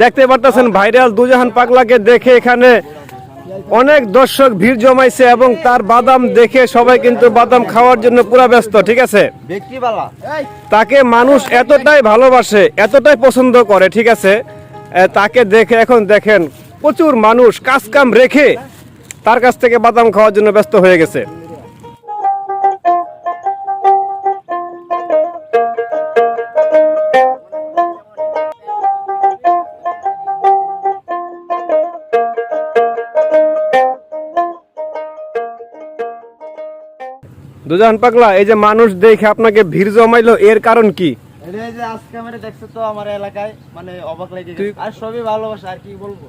দেখতে পারতেছেন ভাইরাল দুজাহান পাগলাকে দেখে এখানে অনেক দর্শক ভিড় জমাইছে এবং তার বাদাম দেখে সবাই কিন্তু বাদাম খাওয়ার জন্য পুরা ব্যস্ত ঠিক আছে? তাকে মানুষ এতটাই ভালোবাসে এতটাই পছন্দ করে ঠিক আছে? তাকে দেখে এখন দেখেন প্রচুর মানুষ কাজ কাম রেখে তার কাছ থেকে বাদাম খাওয়ার জন্য ব্যস্ত হয়ে গেছে। দুজান পাগলা এই যে মানুষ দেখে আপনাকে ভিড় জমাইলো এর কারণ কি? যে আজকে আমার দেখছ তো আমার এলাকায় মানে অবাক লেগে আর সবই ভালোবাসা আর কি বলব